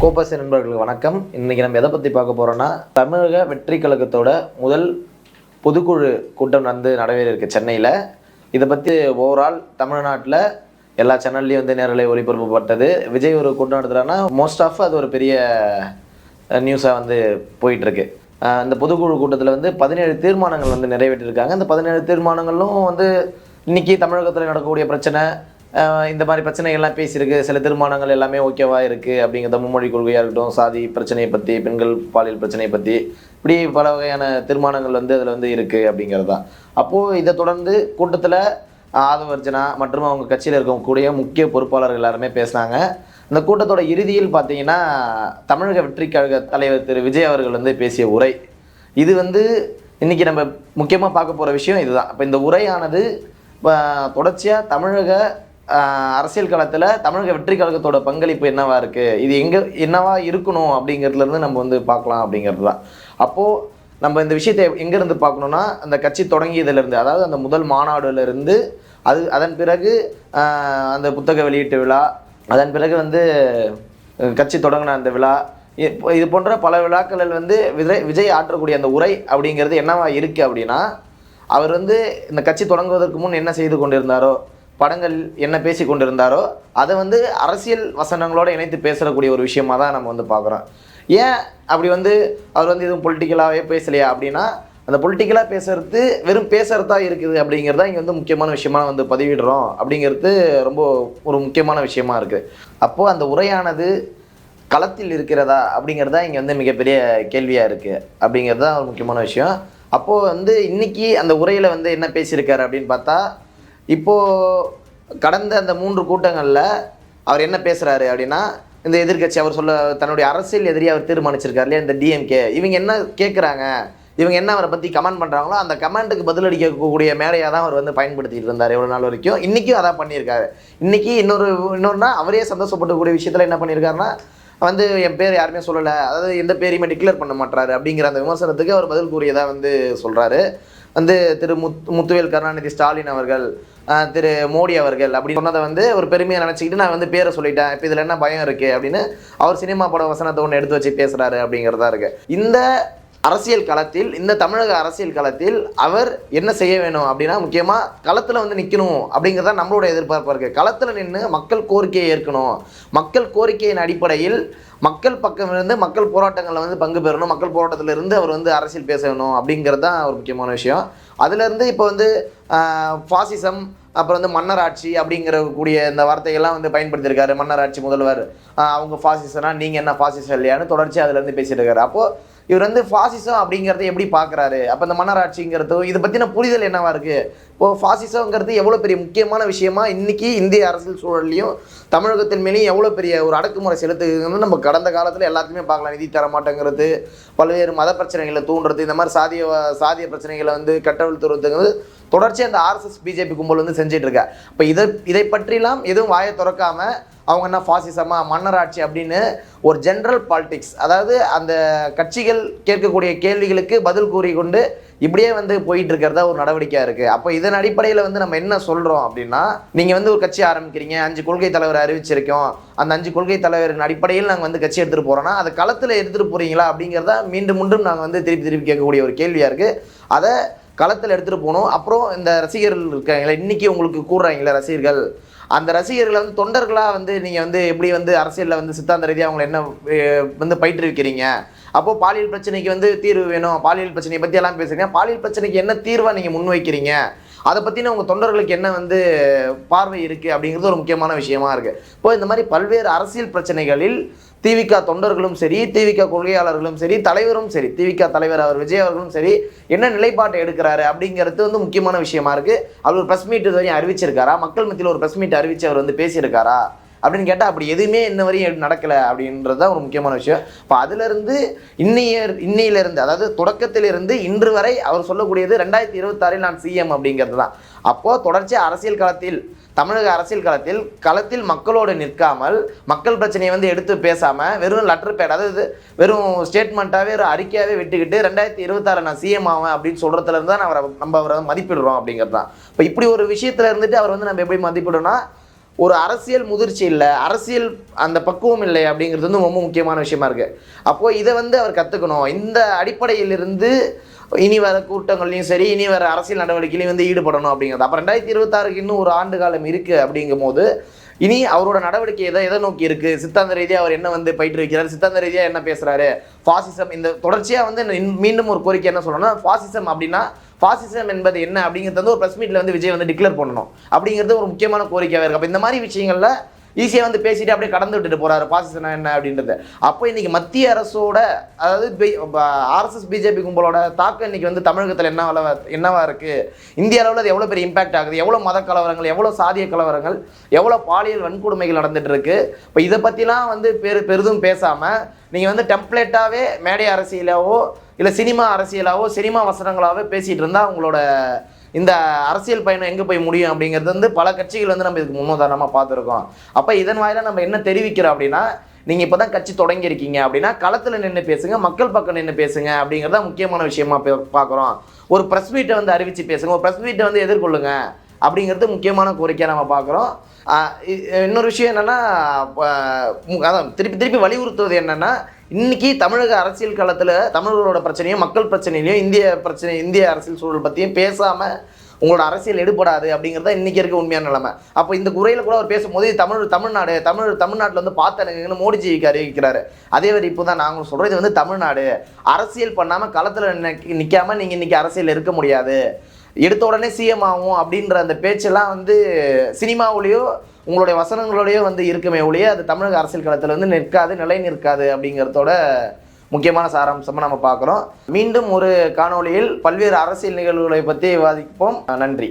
கோபாசி நண்பர்களுக்கு வணக்கம். இன்றைக்கி நம்ம எதை பற்றி பார்க்க போகிறோன்னா தமிழக வெற்றி கழகத்தோட முதல் பொதுக்குழு கூட்டம் வந்து நடைபெறிருக்கு சென்னையில். இதை பற்றி ஓவரால் தமிழ்நாட்டில் எல்லா சேனல்லையும் வந்து நேரலை ஒளிபரப்பப்பட்டது விஜய் ஒரு கூட்டம் நடத்துகிறான்னா மோஸ்ட் ஆஃப் அது ஒரு பெரிய நியூஸாக வந்து போயிட்டுருக்கு இந்த பொதுக்குழு கூட்டத்தில் வந்து பதினேழு தீர்மானங்கள் வந்து நிறைவேற்றிருக்காங்க. இந்த பதினேழு தீர்மானங்களும் வந்து இன்னைக்கு தமிழகத்தில் நடக்கக்கூடிய பிரச்சனை இந்த மாதிரி பிரச்சனைகள்லாம் பேசியிருக்கு. சில திருமணங்கள் எல்லாமே ஓகேவாக இருக்குது அப்படிங்கிறத மும்மொழி கொள்கையாக இருக்கட்டும் சாதி பிரச்சனையை பற்றி பெண்கள் பாலியல் பிரச்சனையை பற்றி இப்படி பல வகையான திருமணங்கள் வந்து அதில் வந்து இருக்குது அப்படிங்கிறது. தான் அப்போது இதை தொடர்ந்து கூட்டத்தில் ஆதவர்ஜனா மற்றும் அவங்க கட்சியில் இருக்கக்கூடிய முக்கிய பொறுப்பாளர்கள் எல்லாருமே பேசினாங்க. இந்த கூட்டத்தோட இறுதியில் பார்த்தீங்கன்னா தமிழக வெற்றி கழக தலைவர் திரு. விஜய் அவர்கள் வந்து பேசிய உரை. இது வந்து இன்றைக்கி நம்ம முக்கியமாக பார்க்க போகிற விஷயம் இதுதான். இப்போ இந்த உரையானது தொடர்ச்சியாக தமிழக அரசியல் களத்தில் தமிழக வெற்றி கழகத்தோட பங்களிப்பு என்னவா இருக்குது இது எங்கே என்னவா இருக்கணும் அப்படிங்கிறதுலேருந்து நம்ம வந்து பார்க்கலாம் அப்படிங்கிறது தான் அப்போது நம்ம இந்த விஷயத்தை எங்கேருந்து பார்க்கணுன்னா அந்த கட்சி தொடங்கியதுலேருந்து அதாவது அந்த முதல் மாநாடுலேருந்து அது அதன் பிறகு அந்த புத்தக வெளியீட்டு விழா அதன் பிறகு வந்து கட்சி தொடங்கின அந்த விழா இது போன்ற பல விழாக்களில் வந்து விஜய் விஜய் ஆற்றக்கூடிய அந்த உரை அப்படிங்கிறது என்னவா இருக்குது அப்படின்னா அவர் வந்து இந்த கட்சி தொடங்குவதற்கு முன் என்ன செய்து கொண்டிருந்தாரோ படங்கள் என்ன பேசி கொண்டிருந்தாரோ அதை வந்து அரசியல் வசனங்களோடு இணைத்து பேசக்கூடிய ஒரு விஷயமா தான் நம்ம வந்து பார்க்குறோம். ஏன் அப்படி வந்து அவர் வந்து எதுவும் பொலிட்டிக்கலாகவே பேசலையா அப்படின்னா அந்த பொலிட்டிக்கலாக பேசுறது வெறும் பேசுறதா இருக்குது அப்படிங்கிறதா இங்கே வந்து முக்கியமான விஷயமா வந்து பதிவிடுறோம் அப்படிங்கிறது ரொம்ப ஒரு முக்கியமான விஷயமா இருக்குது அப்போது அந்த உரையானது களத்தில் இருக்கிறதா அப்படிங்கிறது தான் இங்கே வந்து மிகப்பெரிய கேள்வியாக இருக்குது அப்படிங்கிறது தான் ஒரு முக்கியமான விஷயம். அப்போது வந்து இன்னைக்கு அந்த உரையில் வந்து என்ன பேசியிருக்காரு அப்படின்னு பார்த்தா இப்போது கடந்த அந்த மூன்று கூட்டங்களில் அவர் என்ன பேசுகிறாரு அப்படின்னா இந்த எதிர்கட்சி அவர் சொல்ல தன்னுடைய அரசியல் எதிரி அவர் தீர்மானிச்சிருக்காரு இல்லையா இந்த டிஎம்கே இவங்க என்ன கேட்குறாங்க இவங்க என்ன அவரை பற்றி கமெண்ட் பண்ணுறாங்களோ அந்த கமெண்ட்டுக்கு பதிலளிக்கக்கூடிய மேடையாக தான் அவர் வந்து பயன்படுத்திட்டு இருந்தார் எவ்வளோ நாள் வரைக்கும். இன்றைக்கும் அதான் பண்ணியிருக்காரு. இன்றைக்கி இன்னொரு இன்னொருனா அவரே சந்தோஷப்படக்கூடிய விஷயத்தில் என்ன பண்ணியிருக்காருன்னா வந்து என் பேர் யாருமே சொல்லலை. அதாவது எந்த பேரையுமே டிக்ளேர் பண்ண மாட்டாரு அப்படிங்கிற அந்த விமர்சனத்துக்கு அவர் பதில் கூறியதாக வந்து சொல்கிறாரு வந்து திரு முத் முத்துவேல் கருணாநிதி ஸ்டாலின் அவர்கள் திரு மோடி அவர்கள் அப்படி சொன்னதை வந்து ஒரு பெருமையாக நினச்சிக்கிட்டு நான் வந்து பேரை சொல்லிட்டேன். இப்போ இதில் என்ன பயம் இருக்குது அப்படின்னு அவர் சினிமா பட வசனத்தை ஒன்று எடுத்து வச்சு பேசுகிறாரு அப்படிங்கிறதா இருக்கு. இந்த அரசியல் களத்தில் இந்த தமிழக அரசியல் களத்தில் அவர் என்ன செய்ய வேணும் அப்படின்னா முக்கியமாக களத்தில் வந்து நிற்கணும் அப்படிங்கிறத நம்மளோட எதிர்பார்ப்பாக இருக்குது களத்தில் நின்று மக்கள் கோரிக்கையை ஏற்கணும். மக்கள் கோரிக்கையின் அடிப்படையில் மக்கள் பக்கம் இருந்து மக்கள் போராட்டங்களில் வந்து பங்கு பெறணும். மக்கள் போராட்டத்தில் இருந்து அவர் வந்து அரசியல் பேசணும் அப்படிங்கிறது தான் ஒரு முக்கியமான விஷயம். அதுலேருந்து இப்போ வந்து ஃபாசிசம் அப்புறம் வந்து மன்னராட்சி அப்படிங்கிற கூடிய இந்த வார்த்தைகள்லாம் வந்து பயன்படுத்தியிருக்காரு மன்னராட்சி முதல்வர். அவங்க ஃபாசிசனா நீங்கள் என்ன ஃபாசிசம் இல்லையான்னு தொடர்ச்சி அதுலேருந்து பேசிட்டு இருக்காரு. அப்போது இவர் வந்து ஃபாசிசம் அப்படிங்கிறத எப்படி பார்க்குறாரு? அப்போ இந்த மன்னராட்சிங்கிறதும் இதை பற்றின புரிதல் என்னவா இருக்குது இப்போது ஃபாசிசங்கிறது எவ்வளோ பெரிய முக்கியமான விஷயமா இன்னைக்கு இந்திய அரசியல் சூழல்லையும் தமிழகத்தின் மேலேயும் எவ்வளோ பெரிய ஒரு அடக்குமுறை செலுத்துகிறது நம்ம கடந்த காலத்தில் எல்லாத்தையுமே பார்க்கலாம். நிதி தர மாட்டேங்கிறது பல்வேறு மத பிரச்சனைகளை தூண்டுறது இந்த மாதிரி சாதிய சாதிய பிரச்சனைகளை வந்து கட்டவிழ்த்துறதுங்கிறது தொடர்ச்சியாக அந்த ஆர்எஸ்எஸ் பிஜேபி கும்பல் வந்து செஞ்சுட்டு இருக்கா. இப்போ இதை இதை பற்றிலாம் எதுவும் வாயை திறக்காமல் அவங்க என்ன ஃபாசிசமா மன்னராட்சி அப்படின்னு ஒரு ஜென்ரல் பாலிடிக்ஸ் அதாவது அந்த கட்சிகள் கேட்கக்கூடிய கேள்விகளுக்கு பதில் கூறி கொண்டு இப்படியே வந்து போயிட்டு இருக்கிறதா ஒரு நடவடிக்கையாக இருக்குது அப்போ இதன் அடிப்படையில் வந்து நம்ம என்ன சொல்கிறோம் அப்படின்னா நீங்கள் வந்து ஒரு கட்சி ஆரம்பிக்கிறீங்க அஞ்சு கொள்கை தலைவர் அறிவிச்சிருக்கோம் அந்த அஞ்சு கொள்கை தலைவரின் அடிப்படையில் நாங்கள் வந்து கட்சி எடுத்துகிட்டு போகிறோன்னா அதை களத்தில் எடுத்துகிட்டு போகிறீங்களா அப்படிங்கிறத மீண்டும் மீண்டும் நாங்கள் வந்து திருப்பி திருப்பி கேட்கக்கூடிய ஒரு கேள்வியாக இருக்குது அதை களத்தில் எடுத்துகிட்டு போகணும். அப்புறம் இந்த ரசிகர்கள் இருக்காங்களே இன்றைக்கி உங்களுக்கு கூடுறாங்களே ரசிகர்கள். அந்த ரசிகர்களை வந்து தொண்டர்களாக வந்து நீங்கள் வந்து எப்படி வந்து அரசியலில் வந்து சித்தாந்த ரீதியாக அவங்களை என்ன வந்து பயிற்றுவிக்கிறீங்க? அப்போது பாலியல் பிரச்சனைக்கு வந்து தீர்வு வேணும். பாலியல் பிரச்சனையை பற்றி எல்லாம் பேசுகிறீங்க பாலியல் பிரச்சனைக்கு என்ன தீர்வாக நீங்கள் முன்வைக்கிறீங்க? அதை பற்றின உங்கள் தொண்டர்களுக்கு என்ன வந்து பார்வை இருக்குது அப்படிங்கிறது ஒரு முக்கியமான விஷயமா இருக்குது இப்போ இந்த மாதிரி பல்வேறு அரசியல் பிரச்சனைகளில் திவிக தொண்டர்களும் சரி திவிக கொள்கையாளர்களும் சரி தலைவரும் சரி திவிக தலைவர் அவர் விஜய் அவர்களும் சரி என்ன நிலைப்பாட்டை எடுக்கிறாரு அப்படிங்கிறது வந்து முக்கியமான விஷயமா இருக்கு. அவர் ஒரு ப்ரெஸ் மீட் இது வரையும் அறிவிச்சிருக்காரா? மக்கள் மத்தியில் ஒரு ப்ரெஸ் மீட் அறிவிச்சு அவர் வந்து பேசியிருக்காரா? அப்படின்னு கேட்டால் அப்படி எதுவுமே இன்ன வரையும் நடக்கலை அப்படின்றது தான் ஒரு முக்கியமான விஷயம். இப்போ அதுலேருந்து இன்னைய இன்னையிலிருந்து அதாவது தொடக்கத்திலிருந்து இன்று வரை அவர் சொல்லக்கூடியது ரெண்டாயிரத்தி இருபத்தாறில் நான் சிஎம் அப்படிங்கிறது தான் அப்போது தொடர்ச்சியாக அரசியல் களத்தில் தமிழக அரசியல் களத்தில் களத்தில் மக்களோடு நிற்காமல் மக்கள் பிரச்சனையை வந்து எடுத்து பேசாமல் வெறும் லெட்டர் பேட் அதாவது வெறும் ஸ்டேட்மெண்ட்டாகவே ஒரு அறிக்கையாகவே விட்டுக்கிட்டு ரெண்டாயிரத்தி இருபத்தாறு நான் சிஎம் ஆவேன் அப்படின்னு சொல்கிறதுல இருந்து தான் அவரை நம்ம அவரை மதிப்பிடுறோம் அப்படிங்கிறது தான் இப்போ இப்படி ஒரு விஷயத்தில் இருந்துட்டு அவர் வந்து நம்ம எப்படி மதிப்பிடுறோம்னா ஒரு அரசியல் முதிர்ச்சி இல்லை அரசியல் அந்த பக்குவம் இல்லை அப்படிங்கிறது வந்து ரொம்ப முக்கியமான விஷயமா இருக்குது அப்போது இதை வந்து அவர் கற்றுக்கணும் இந்த அடிப்படையிலிருந்து இனி வர கூட்டங்கள்லையும் சரி இனி வர அரசியல் நடவடிக்கையிலையும் வந்து ஈடுபடணும் அப்படிங்கிறது. அப்போ ரெண்டாயிரத்தி இருபத்தாறுக்கு இன்னும் ஒரு ஆண்டு காலம் இருக்குது அப்படிங்கும் போது இனி அவரோட நடவடிக்கை எதை எதை நோக்கி இருக்குது சித்தாந்த ரீதியாக அவர் என்ன வந்து பயிற்றுவிக்கிறார்? சித்தாந்த ரீதியாக என்ன பேசுகிறாரு ஃபாசிசம் இந்த தொடர்ச்சியாக வந்து மீண்டும் ஒரு கோரிக்கை என்ன சொல்லணும்னா ஃபாசிசம் அப்படின்னா ஃபாசிசம் என்பது என்ன அப்படிங்கிறது வந்து ஒரு ப்ரெஸ் மீட்டில் வந்து விஜய் வந்து டிக்ளேர் பண்ணணும். அப்படிங்கிறது ஒரு முக்கியமான கோரிக்கையாக இருக்குது அப்போ இந்த மாதிரி விஷயங்களில் ஈஸியாக வந்து பேசிட்டு அப்படியே கடந்து விட்டுட்டு போறாரு. பாசிசனா என்ன அப்படின்றது. அப்போ இன்னைக்கு மத்திய அரசோட அதாவது ஆர்எஸ்எஸ் பிஜேபி கும்பலோட தாக்கம் இன்னைக்கு வந்து தமிழகத்தில் என்ன என்னவா இருக்கு? இந்திய அளவில் அது எவ்வளோ பெரிய இம்பாக்ட் ஆகுது? எவ்வளோ மத கலவரங்கள் எவ்வளோ சாதிய கலவரங்கள் எவ்வளோ பாலியல் வன்கொடுமைகள் நடந்துட்டு இருக்கு? இப்போ இதை பற்றிலாம் வந்து பெரு பெரிதும் பேசாமல் நீங்கள் வந்து டெம்ப்ளேட்டாகவே மேடை அரசியலாவோ இல்லை சினிமா அரசியலாவோ சினிமா வசனங்களாவோ பேசிகிட்டு இருந்தால் அவங்களோட இந்த அரசியல் பயணம் எங்கே போய் முடியும் அப்படிங்கிறது வந்து பல கட்சிகள் வந்து நம்ம இதுக்கு முன்னுதாரணமாக பார்த்துருக்கோம். அப்போ இதன் வாயிலாக நம்ம என்ன தெரிவிக்கிறோம் அப்படின்னா நீங்கள் இப்போ தான் கட்சி தொடங்கியிருக்கீங்க அப்படின்னா களத்தில் நின்று பேசுங்க மக்கள் பக்கம் நின்று பேசுங்க அப்படிங்கிறத முக்கியமான விஷயமா பார்க்குறோம். ஒரு ப்ரெஸ் மீட்டை வந்து அறிவித்து பேசுங்க ஒரு ப்ரெஸ் மீட்டை வந்து எதிர்கொள்ளுங்க. அப்படிங்கிறது முக்கியமான கோரிக்கையாக நம்ம பார்க்குறோம். இன்னொரு விஷயம் என்னென்னா அதான் திருப்பி திருப்பி வலியுறுத்துவது என்னென்னா இன்றைக்கி தமிழக அரசியல் காலத்தில் தமிழர்களோட பிரச்சனையும் மக்கள் பிரச்சனையிலையும் இந்திய பிரச்சனை இந்திய அரசியல் சூழல் பற்றியும் பேசாமல் உங்களோட அரசியல் எடுபடாது அப்படிங்கிறது இன்றைக்கி இருக்க உண்மையான நிலைமை. அப்போ இந்த குறையில் கூட அவர் பேசும்போது தமிழ் தமிழ்நாடு தமிழ் தமிழ்நாட்டில் வந்து பார்த்தனுங்கன்னு மோடிஜிக்கு அறிவிக்கிறாரு அதே மாதிரி இப்போ தான் நாங்கள் சொல்கிறோம் இது வந்து தமிழ்நாடு. அரசியல் பண்ணாமல் களத்தில் நிற்காம நீங்கள் இன்றைக்கி அரசியல் இருக்க முடியாது. எடுத்த உடனே சிஎம் ஆகும் அப்படின்ற அந்த பேச்செல்லாம் வந்து சினிமாவுலேயோ உங்களுடைய வசனங்களோடையோ வந்து இருக்குமே ஒழிய அது தமிழக அரசியல் களத்தில் வந்து நிற்காது நிலை நிற்காது அப்படிங்கிறதோட முக்கியமான சாராம்சமாக நம்ம பார்க்குறோம். மீண்டும் ஒரு காணொளியில் பல்வேறு அரசியல் நிகழ்வுகளை பற்றி விவாதிப்போம். நன்றி.